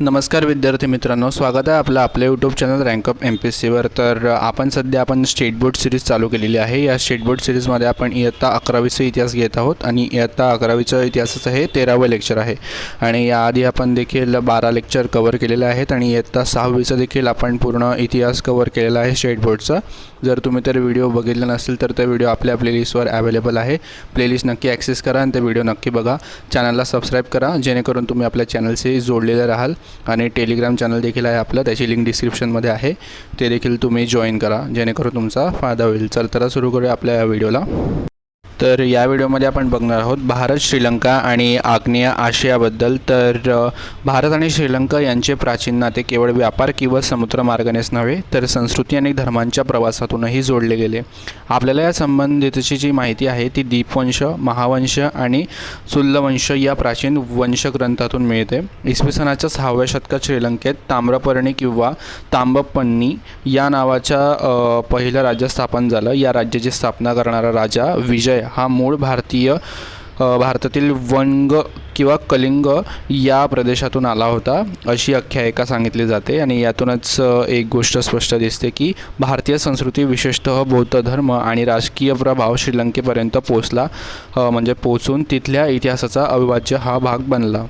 नमस्कार विद्यार्थी मित्रांनो स्वागत आहे आपलं आपल्या YouTube channel rank of M P S सीवर तर आपण सध्या आपण स्टेट बोर्ड सिरीज चालू केलेली आहे. या स्टेट बोर्ड सिरीजमध्ये आपण इयत्ता अकरावीचा इतिहास घेत आहोत आणि इयत्ता अकरावीचा इतिहासाचं हे तेरावं लेक्चर आहे. आणि याआधी आपण देखील बारा लेक्चर कवर केलेले आहेत आणि इयत्ता सहावीचं देखील आपण पूर्ण इतिहास कवर केलेला आहे स्टेट बोर्डचा जर तुम्ही तर व्हिडिओ बघितला नसेल तर त्या व्हिडिओ आपल्या प्लेलिस्टवर अवेलेबल आहे. प्लेलिस्ट नक्की ॲक्सेस करा आणि ते व्हिडिओ नक्की बघा. चॅनलला सबस्क्राईब करा जेणेकरून तुम्ही आपल्या चॅनलशी जोडलेले राहाल. आणि टेलिग्राम चॅनल देखील आहे आपलं. त्याची लिंक डिस्क्रिप्शनमध्ये आहे. ते देखील तुम्ही जॉईन करा. जेणेकरून तुमचा फायदा होईल. चल तर सुरू करूया आपल्या या व्हिडिओला तर या व्हिडिओमध्ये आपण बघणार आहोत भारत श्रीलंका आणि आग्नेय आशियाबद्दल. तर भारत आणि श्रीलंका यांचे प्राचीन नाते केवळ व्यापार किंवा समुद्रमार्गानेच नव्हे तर संस्कृती आणि धर्मांच्या प्रवासातूनही जोडले गेले. आपल्याला या संबंधितची जी माहिती आहे ती दीपवंश महावंश आणि सुल्लवंश या प्राचीन वंशग्रंथातून मिळते. इसवी सनाच्या सहाव्या शतकात श्रीलंकेत ताम्रपर्णी किंवा तांबपन्नी या नावाच्या पहिलं राज्य स्थापन झालं. या राज्याची स्थापना करणारा राजा विजय हा मूळ भारतीय भारतातील वंग किंवा कलिंग या प्रदेशातून आला होता. अशी आख्यायिका सांगितली जाते आणि यातूनच एक गोष्ट स्पष्ट दिसते की भारतीय संस्कृती विशेषतः बौद्ध धर्म आणि राजकीय प्रभाव श्रीलंकेपर्यंत पोचला म्हणजे पोचून तिथल्या इतिहासाचा अविभाज्य हा भाग बनला.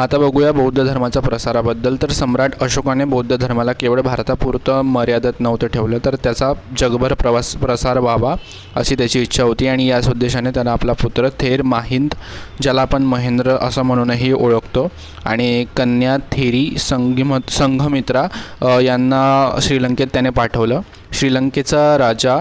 आता बघूया बौद्ध धर्माच्या प्रसाराबद्दल. तर सम्राट अशोकाने बौद्ध धर्माला केवळ भारतापुरतं मर्यादित नव्हतं ठेवलं तर त्याचा जगभर प्रवास प्रसार व्हावा अशी त्याची इच्छा होती आणि याच उद्देशाने त्यानं आपला पुत्र थेर माहिंद ज्याला आपण महेंद्र असं म्हणूनही ओळखतो आणि कन्या थेरी संगीमत संघमित्रा यांना श्रीलंकेत त्याने पाठवलं. श्रीलंकेचा राजा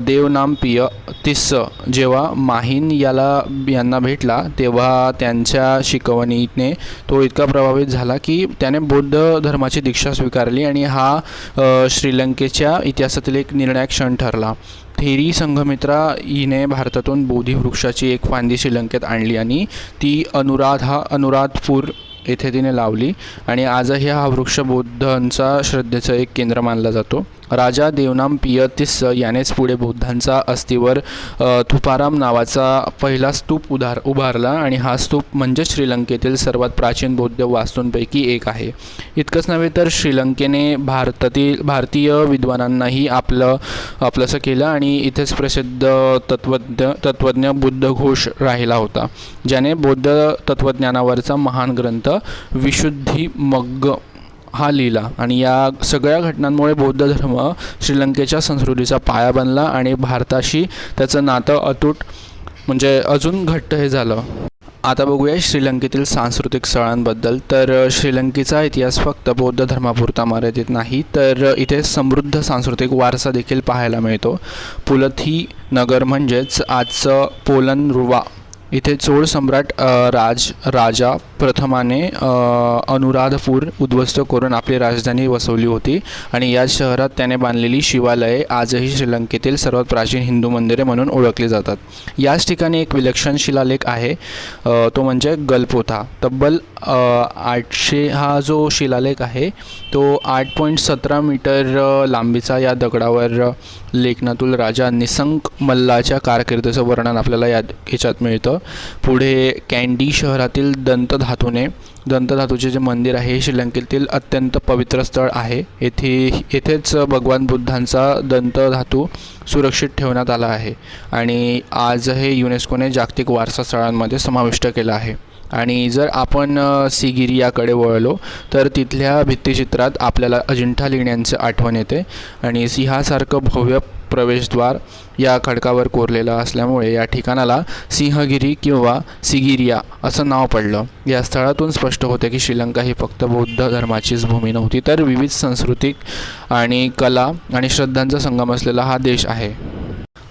देवनामपिय तिस्स जेव्हा माहीन याला यांना भेटला तेव्हा त्यांच्या शिकवणीने तो इतका प्रभावित झाला की त्याने बौद्ध धर्माची दीक्षा स्वीकारली आणि हा श्रीलंकेच्या इतिहासातील एक निर्णायक क्षण ठरला. थेरी संघमित्रा हिने भारतातून बोधी वृक्षाची एक फांदी श्रीलंकेत आणली आणि ती अनुराध हा अनुराधपूर येथे तिने लावली आणि आजही हा वृक्ष बौद्धांचा श्रद्धेचं एक केंद्र मानला जातो. राजा देवनाम पियतिस यानेच पुढे बौद्धांचा अस्थिवर तुपाराम नावाचा पहिला स्तूप उधार उभारला आणि हा स्तूप म्हणजे श्रीलंकेतील सर्वात प्राचीन बौद्ध वास्तूंपैकी एक आहे. इतकंच नव्हे तर श्रीलंकेने भारतातील भारतीय विद्वानांनाही आपलं आपलंसं केलं आणि इथेच प्रसिद्ध तत्वज्ञ तत्त्वज्ञ बुद्धघोष राहिला होता ज्याने बौद्ध तत्त्वज्ञानावरचा महान ग्रंथ विशुद्धी मग्ग हा लिहिला. आणि या सगळ्या घटनांमुळे बौद्ध धर्म श्रीलंकेच्या संस्कृतीचा पाया बनला आणि भारताशी त्याचं नातं अतूट म्हणजे अजून घट्ट हे झालं. आता बघूया श्रीलंकेतील सांस्कृतिक स्थळांबद्दल. तर श्रीलंकेचा इतिहास फक्त बौद्ध धर्मापुरता मर्यादित नाही तर इथे समृद्ध सांस्कृतिक वारसा देखील पाहायला मिळतो. पुलथी नगर म्हणजेच आजचं पोलन रुवा. इथे चोळ सम्राट राज राजा प्रथमाने अनुराधपूर उद्ध्वस्त करून आपली राजधानी वसवली होती आणि याच शहरात त्याने बांधलेली शिवालये आजही श्रीलंकेतील सर्वात प्राचीन हिंदू मंदिरे म्हणून ओळखली जातात. याच ठिकाणी एक विलक्षण शिलालेख आहे तो म्हणजे गलपोथा. तब्बल आठशे हा जो शिलालेख आहे तो आठ पॉईंट सतरा मीटर लांबीचा या दगडावर अ, लेखनातून राजा निसंक मल्लाच्या कारकिर्दीचं वर्णन आपल्याला या ह्याच्यात मिळतं. पुढे कँडी शहरातील दंतधातूने दंतधातूचे जे मंदिर आहे हे श्रीलंकेतील अत्यंत पवित्र स्थळ आहे. येथे येथेच भगवान बुद्धांचा दंतधातू सुरक्षित ठेवण्यात आला आहे आणि आज हे युनेस्कोने जागतिक वारसा स्थळांमध्ये समाविष्ट केलं आहे. आणि जर आपण सिगिरियाकडे वळलो तर तिथल्या भित्तिचित्रात आपल्याला अजिंठा लेण्यांचं आठवण येते. आणि सिंहासारखं भव्य प्रवेशद्वार या खडकावर कोरलेलं असल्यामुळे या ठिकाणाला सिंहगिरी किंवा सिगिरिया असं नाव पडलं. या स्थळातून स्पष्ट होते की श्रीलंका ही फक्त बौद्ध धर्माचीच भूमी नव्हती तर विविध सांस्कृतिक आणि कला आणि श्रद्धांचा संगम असलेला हा देश आहे.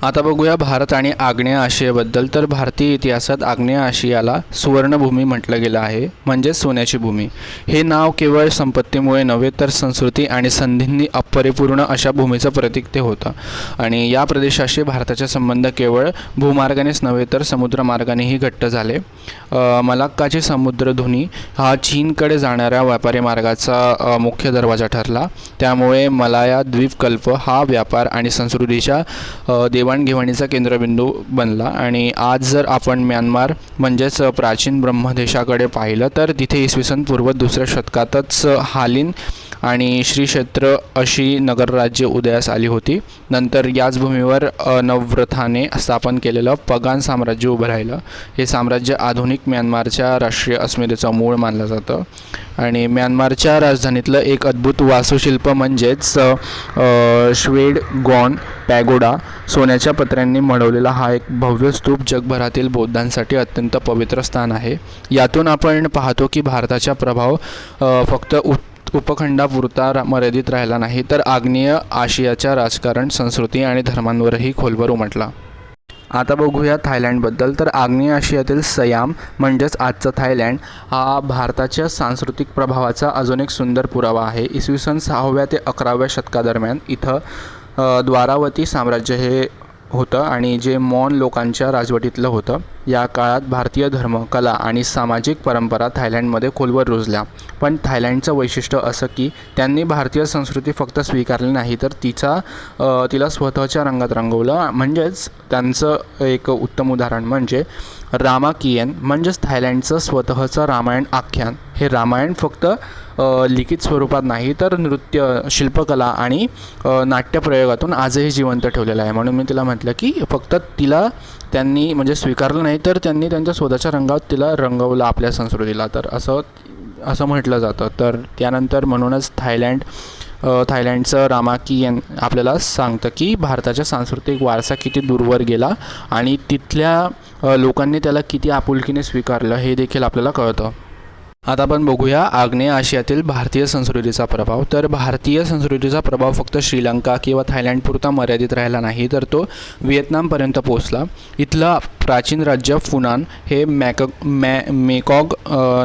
आता बघूया भारत आणि आग्नेय आशियाबद्दल. तर भारतीय इतिहासात आग्नेय आशियाला सुवर्णभूमी म्हटलं गेलं आहे म्हणजे सोन्याची भूमी. हे नाव केवळ संपत्तीमुळे नव्हे तर संस्कृती आणि संधींनी अपरिपूर्ण अशा भूमीचं प्रतीक ते होतं. आणि या प्रदेशाशी भारताचे संबंध केवळ भूमार्गानेच नव्हे तर समुद्रमार्गानेही घट्ट झाले. मलाक्काची समुद्रधुनी हा चीनकडे जाणाऱ्या व्यापारी मार्गाचा मुख्य दरवाजा ठरला. त्यामुळे मलाया द्वीपकल्प हा व्यापार आणि संस्कृतीच्या देवा देवाणघेवाणीचा केंद्रबिंदू बनला. आणि आज जर आपण म्यानमार म्हणजेच प्राचीन ब्रह्मदेशाकडे पाहिलं तर तिथे इसवी सन पूर्व दुसऱ्या शतकातच हालीन आणि श्री क्षेत्र अशी नगरराज्य उदयास आली होती. नंतर याच भूमीवर नवव्रथाने स्थापन केलेलं पगान साम्राज्य उभं राहिलं. हे साम्राज्य आधुनिक म्यानमारच्या राष्ट्रीय अस्मितेचं मूळ मानलं जातं. आणि म्यानमारच्या राजधानीतलं एक अद्भुत वास्तुशिल्प म्हणजेच श्वेड गॉन पॅगोडा सोन्याच्या पत्र्यांनी मढवलेला हा एक भव्य स्तूप जगभरातील बौद्धांसाठी अत्यंत पवित्र स्थान आहे. यातून आपण पाहतो की भारताचा प्रभाव फक्त उत उपखंडापुरता मर्यादित राहिला नाही तर आग्नेय आशियाच्या राजकारण संस्कृती आणि धर्मांवरही खोलवर उमटला. आता बघूया थायलंडबद्दल. तर आग्नेय आशियातील सयाम म्हणजेच आजचा थायलँड हा भारताच्या सांस्कृतिक प्रभावाचा अजून एक सुंदर पुरावा आहे. इसवी सन सहाव्या ते अकराव्या शतकादरम्यान इथं द्वारावती साम्राज्य हे होतं आणि जे मॉन लोकांच्या राजवटीतलं होतं. या काळात भारतीय धर्म कला आणि सामाजिक परंपरा थायलंडमध्ये खोलवर रुजल्या. पण थायलंडचं वैशिष्ट्य असं की त्यांनी भारतीय संस्कृती फक्त स्वीकारली नाही तर तिचा तिला स्वतःच्या रंगात रंगवलं. म्हणजेच त्यांचं एक उत्तम उदाहरण म्हणजे रामाकियन म्हणजेच थायलंडचं स्वतःचं रामायण आख्यान. हे रामायण फक्त लिखित स्वरूपात नाही तर नृत्य शिल्पकला आणि नाट्यप्रयोगातून आजही जिवंत ठेवलेलं आहे. म्हणून मी तिला म्हटलं की फक्त तिला त्यांनी म्हणजे स्वीकारलं नाही तर त्यांनी त्यांच्या स्वतःच्या रंगात तिला रंगवलं आपल्या संस्कृतीला. तर असं असं म्हटलं जातं. तर त्यानंतर म्हणूनच थायलँड थायलँडचं रामाकी यां आपल्याला सांगतं की भारताच्या सांस्कृतिक वारसा किती दूरवर गेला आणि तिथल्या लोकांनी त्याला किती आपुलकीने स्वीकारलं हे देखील आपल्याला कळतं. आता आपण बघूया आग्नेय आशियातील भारतीय संस्कृतीचा प्रभाव. तर भारतीय संस्कृतीचा प्रभाव फक्त श्रीलंका किंवा थायलंडपुरता मर्यादित राहिला नाही तर तो व्हिएतनामपर्यंत पोहोचला. इथलं प्राचीन राज्य फुनान हे मॅक मॅ मेकॉग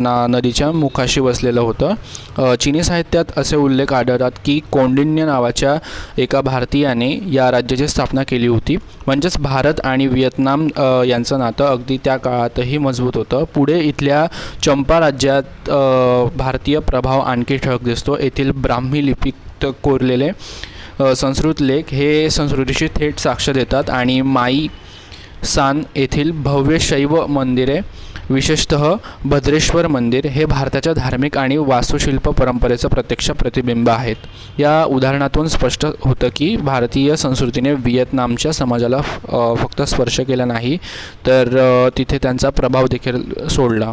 ना नदीच्या मुखाशी वसलेलं होतं. चिनी साहित्यात असे उल्लेख आढळतात की कौंडिन्य नावाच्या एका भारतीयाने या राज्याची स्थापना केली होती. म्हणजेच भारत आणि व्हिएतनाम यांचं नातं अगदी त्या काळातही मजबूत होतं. पुढे इथल्या चंपा राज्यात अ, भारतीय प्रभाव आणखी ठळक दिसतो. येथील ब्राह्मी लिपीत कोरलेले संस्कृत लेख हे संस्कृतीशी थेट साक्ष देतात आणि माई सान येथील भव्य शैव मंदिरे विशेषतः भद्रेश्वर मंदिर हे भारताच्या धार्मिक आणि वास्तुशिल्प परंपरेचं प्रत्यक्ष प्रतिबिंब आहेत. या उदाहरणातून स्पष्ट होतं की भारतीय संस्कृतीने व्हिएतनामच्या समाजाला फक्त स्पर्श केला नाही तर तिथे त्यांचा प्रभाव देखील सोडला.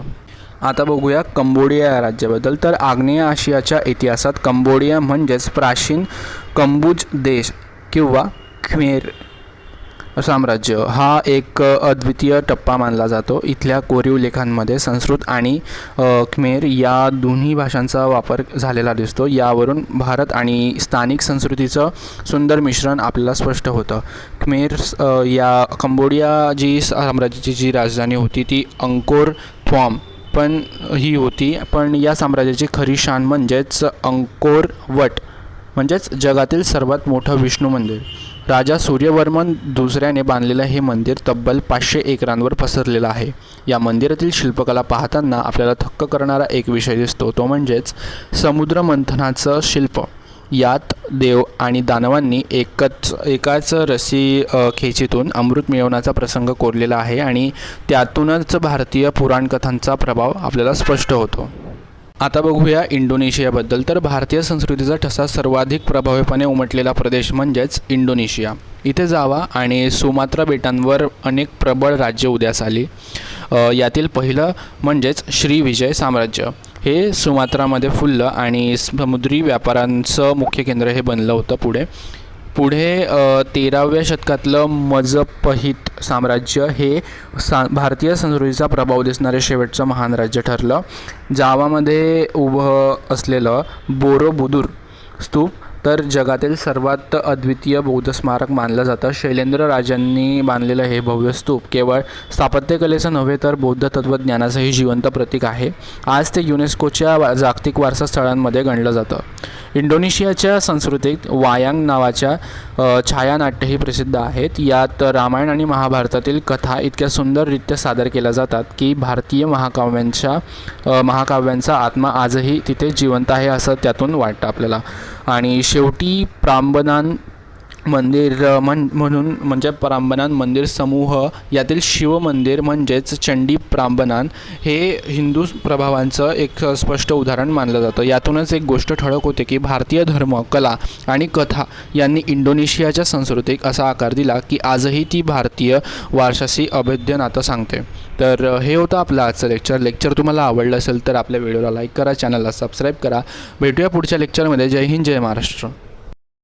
आता बघूया कंबोडिया या राज्याबद्दल. तर आग्नेय आशियाच्या इतिहासात कंबोडिया म्हणजेच प्राचीन कंबुज देश किंवा ख्मेर साम्राज्य. हा एक अद्वितीय टप्पा मानला जातो. इथल्या कोरीव लेखांमध्ये संस्कृत आणि ख्मेर या दोन्ही भाषांचा वापर झालेला दिसतो. यावरून भारत आणि स्थानिक संस्कृतीचं सुंदर मिश्रण आपल्याला स्पष्ट होतं. ख्मेर या कंबोडिया जी साम्राज्याची जी राजधानी होती ती अंकोर फॉर्म पण ही होती. पण या साम्राज्याची खरी शान म्हणजेच अंकोर वट म्हणजेच जगातील सर्वात मोठं विष्णू मंदिर. राजा सूर्यवर्मन दुसऱ्याने बांधलेलं हे मंदिर तब्बल पाचशे एकरांवर पसरलेलं आहे. या मंदिरातील शिल्पकला पाहताना आपल्याला थक्क करणारा एक विषय दिसतो. तो म्हणजेच समुद्रमंथनाचं शिल्प. यात देव आणि दानवांनी एकच एकाच रसी खेचीतून अमृत मिळवण्याचा प्रसंग कोरलेला आहे आणि त्यातूनच भारतीय पुराणकथांचा प्रभाव आपल्याला स्पष्ट होतो. आता बघूया इंडोनेशियाबद्दल. तर भारतीय संस्कृतीचा ठसा सर्वाधिक प्रभावीपणे उमटलेला प्रदेश म्हणजेच इंडोनेशिया. इथे जावा आणि सुमात्रा बेटांवर अनेक प्रबळ राज्य उदयास आली. यातील पहिलं म्हणजेच श्रीविजय साम्राज्य. हे सुमात्रामध्ये फुललं आणि समुद्री व्यापारांचं मुख्य केंद्र हे बनलं होतं पुढे. पुढे तेराव्या शतकातलं मजपहित साम्राज्य हे सा भारतीय संस्कृतीचा प्रभाव दिसणारे शेवटचं महान राज्य ठरलं. जावामध्ये उभं असलेलं बोरोबुदूर स्तूप तर जगातील सर्वात अद्वितीय बौद्ध स्मारक मानलं जातं. शैलेंद्र राजांनी बांधलेलं हे भव्य स्तूप केवळ स्थापत्यकलेचं नव्हे तर बौद्ध तत्त्वज्ञानाचंही जिवंत प्रतीक आहे. आज ते युनेस्कोच्या जागतिक वारसा स्थळांमध्ये गणलं जातं. इंडोनेशियाच्या संस्कृतीत वायांग नावाच्या छायानाट्यही प्रसिद्ध आहेत. यात रामायण आणि महाभारतातील कथा इतक्या सुंदररित्या सादर केल्या जातात की भारतीय महाकाव्यांच्या महाकाव्यांचा आत्मा आजही तिथे जिवंत आहे असं त्यातून वाटतं आपल्याला. आणि शेवटी प्रांबनान मंदिर मन म्हण म्हणून म्हणजे प्रांबणान मंदिर समूह यातील शिव मंदिर म्हणजेच चंडी प्रांबणान हे हिंदू प्रभावांचं एक स्पष्ट उदाहरण मानलं जातं. यातूनच एक गोष्ट ठळक होते की भारतीय धर्म कला आणि कथा यांनी इंडोनेशियाच्या संस्कृतीक असा आकार दिला की आजही ती भारतीय वारशाशी अभेद्य नातं सांगते. तर हे होतं आपलं आजचं लेक्चर. लेक्चर तुम्हाला आवडलं असेल तर आपल्या व्हिडिओला लाईक करा चॅनलला सबस्क्राईब करा. भेटूया पुढच्या लेक्चरमध्ये. जय हिंद जय महाराष्ट्र.